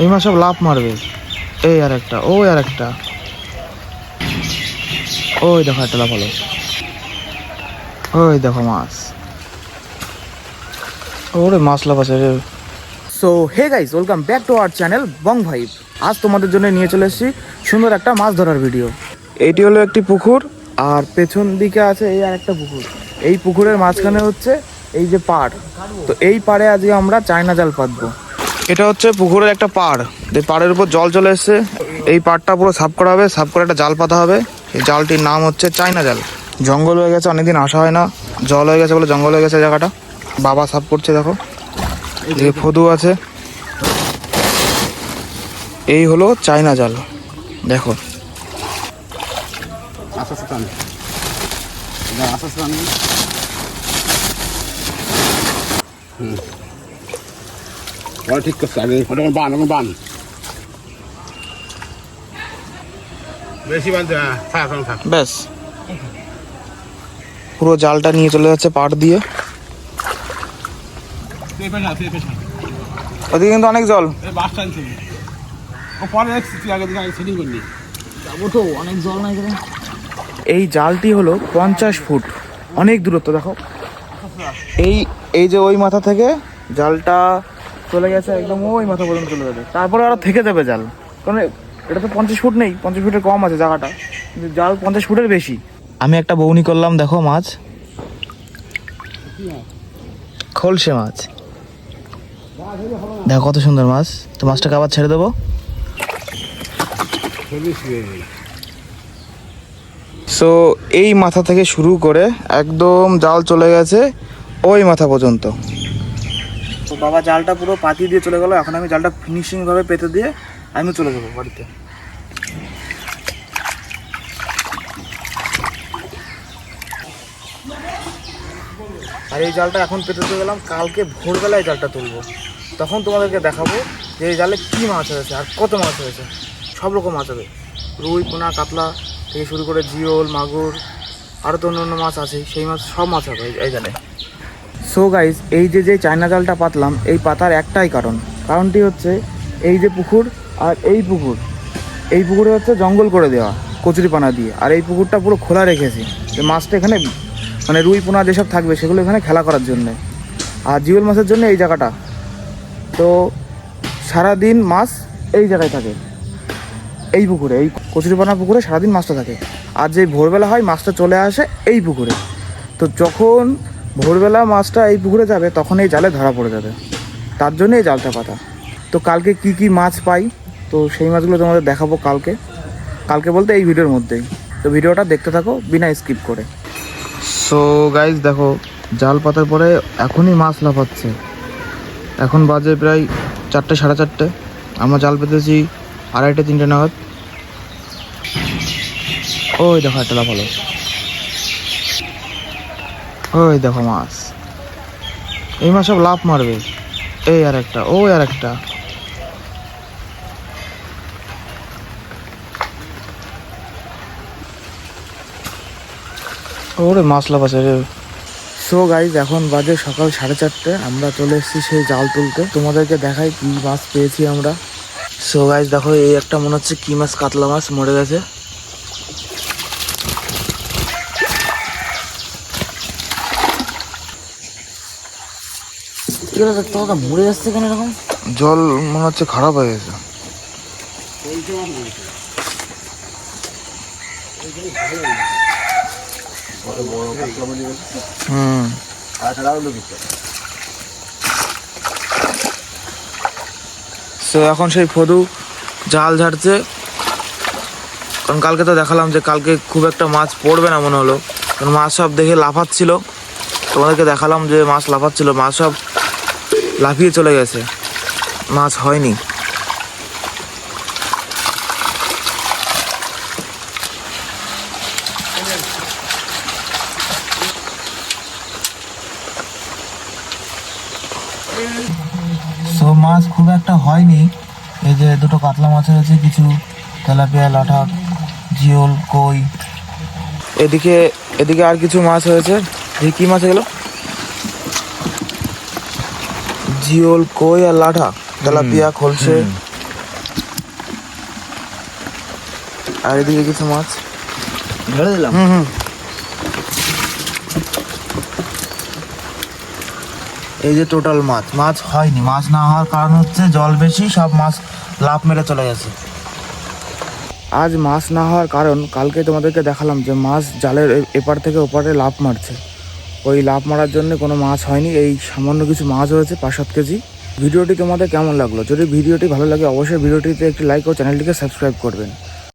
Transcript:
এই মাছ সব লাভ মারবে। এই আর একটা ওই আর একটা। ওই দেখো একটা লাভ হলো। ওই দেখো মাছ। ওরে মাছ লাভ আছে রে। So hey guys welcome back to our channel Bong vibe আজ তোমাদের জন্য নিয়ে চলে এসেছি সুন্দর একটা মাছ ধরার ভিডিও এইটি হলো একটি পুকুর। আর পেছন দিকে আছে এই আর একটা পুকুর। এই পুকুরের মাঝখানে হচ্ছে এই যে পাড়। তো এই পাড়ে আজকে আমরা চায়না জাল পাতবো। এটা হচ্ছে পুকুরের একটা পাড়। এই পাড়ের উপর জল চলে এসছে। এই পাড়টা পুরো সাফ করা হবে। সাফ করে একটা জাল পাতা হবে। এই জালটির নাম হচ্ছে চায়না জাল। জঙ্গল হয়ে গেছে, অনেকদিন আসা হয় না। জল হয়ে গেছে বলে জঙ্গল হয়ে গেছে জায়গাটা। বাবা সাফ করছে, দেখো। যে ফদু আছে। এই হলো চায়না জাল। দেখো। হুম। ওরা ঠিক করছে আগে ওটা আমার বান আমার বান বেশি বানতে থাক এখন থাক ব্যাস। পুরো জালটা নিয়ে চলে যাচ্ছে পাট দিয়ে। ওদিকে কিন্তু অনেক জল। এই বাস টানছে ও পরে আগে দিকে আগে সেটিং করলি। যাব তো অনেক জল নাই এই জালটি হলো পঞ্চাশ ফুট। অনেক দূরত্ব দেখো। এই এই যে ওই মাথা থেকে জালটা চলে গেছে, একদম ওই মাথা পর্যন্ত চলে যাবে। তারপরে আরও থেকে যাবে জাল। কারণ এটা তো পঞ্চাশ ফুট নেই, পঞ্চাশ ফুটের কম আছে জায়গাটা। কিন্তু জাল পঞ্চাশ ফুটের বেশি। আমি একটা বৌনি করলাম, দেখো মাছ। খলসে মাছ। দেখো কত সুন্দর মাছ। তো মাছটাকে আবার ছেড়ে দেবো। সো এই মাথা থেকে শুরু করে একদম জাল চলে গেছে, ওই মাথা পর্যন্ত। তো বাবা জালটা পুরো পাতি দিয়ে চলে গেল, এখন আমি জালটা ফিনিশিং ভাবে পেতে দিয়ে আমি চলে যাব বাড়িতে। আর এই জালটা এখন পেতে গেলাম, কালকে ভোরবেলায় জালটা তুলবো। তখন তোমাদেরকে দেখাবো যে এই জালে কী মাছ হয়েছে আর কত মাছ হয়েছে। সব রকম মাছ হবে। রুই, পোনা, কাতলা থেকে শুরু করে জিওল, মাগুর আরও তো অন্য অন্য মাছ আছে, সেই মাছ সব মাছ হবে এই জালে। সো গাইজ এই যে যে চায়না জালটা পাতলাম, এই পাতার একটাই কারণ। কারণটি হচ্ছে এই যে পুকুর আর এই পুকুর। এই পুকুরে হচ্ছে জঙ্গল করে দেওয়া, কচুরিপানা দিয়ে। আর এই পুকুরটা পুরো খোলা রেখেছি, যে মাছটা এখানে মানে রুই পোনা যেসব থাকবে, সেগুলো এখানে খেলা করার জন্য। আর জিওল মাছের জন্য এই জায়গাটা। তো সারাদিন মাছ এই জায়গায় থাকে। এই পুকুরে, এই কচুরিপানা পুকুরে সারাদিন মাছটা থাকে। আর যে ভোরবেলা হয়, মাছটা চলে আসে এই পুকুরে। তো যখন ভোরবেলা মাছটা এই পুকুরে যাবে, তখন এই জালে ধরা পড়ে যাবে। তার জন্য এই জালটা পাতা। তো কালকে কি কি মাছ পাই, তো সেই মাছগুলো তোমাদের দেখাবো কালকে। কালকে বলতে এই ভিডিওর মধ্যেই। তো ভিডিওটা দেখতে থাকো, বিনা স্কিপ করে। সো গাইজ দেখো, জাল পাতার পরে এখনই মাছ লাফাচ্ছে। এখন বাজে প্রায় চারটে, সাড়ে চারটে। আমরা জাল পেতেছি আড়াইটে, তিনটে নাগাদ। ওই দেখো, একটা লাভ হলো ওই দেখো মাছ। এই মাছ সব লাভ মারবে। এই আর একটা ওই আর একটা। ওরে মাছ লাভ আছে রে। সো গাইজ এখন বাজে সকাল সাড়ে চারটে। আমরা চলে এসেছি সেই জাল তুলতে। তোমাদেরকে দেখাই কি মাছ পেয়েছি আমরা। সো গাইজ দেখো এই একটা মনে হচ্ছে কি মাছ, কাতলা মাছ, মরে গেছে। কি হলো মরে যাচ্ছে কেন এরকম? জল মনে হচ্ছে খারাপ হয়ে গেছে। হুম। এখন সেই ফদু জাল ঝাড়ছে। কারণ কালকে তো দেখালাম যে কালকে খুব একটা মাছ পড়বে না মনে হলো। কারণ মাছ সব দেখে লাফাচ্ছিল। তোমাদেরকে দেখালাম যে মাছ লাফাচ্ছিল। মাছ সব লাফিয়ে চলে গেছে। মাছ হয়নি। সো মাছ খুব একটা হয়নি। এই যে দুটো কাতলা মাছ হয়েছে কিছু তেলাপিয়া লাঠা জিওল কই। এদিকে এদিকে আর কিছু মাছ হয়েছে? কি মাছ এগুলো জিওল কই আর লাঠা? তেলাপিয়া খোলছে। আর এদিকে কিছু মাছ? ধরে দিলাম। হুম হুম। এই যে টোটাল মাছ মাছ হয়নি। মাছ না হওয়ার কারণ হচ্ছে জল বেশি সব মাছ লাভ মেরে চলে গেছে। আজ মাছ না হওয়ার কারণ কালকে তোমাদেরকে দেখালাম যে মাছ জালের এপার থেকে ওপারে লাভ মারছে। ওই লাভ মারার জন্য কোনো মাছ হয়নি। এই সামান্য কিছু মাছ হয়েছে পাঁচ সাত কেজি। ভিডিওটি তোমাদের কেমন লাগল? যদি ভিডিওটি ভালো লাগে, অবশ্যই ভিডিওটিতে একটি লাইক ও চ্যানেলটিকে সাবস্ক্রাইব করবেন।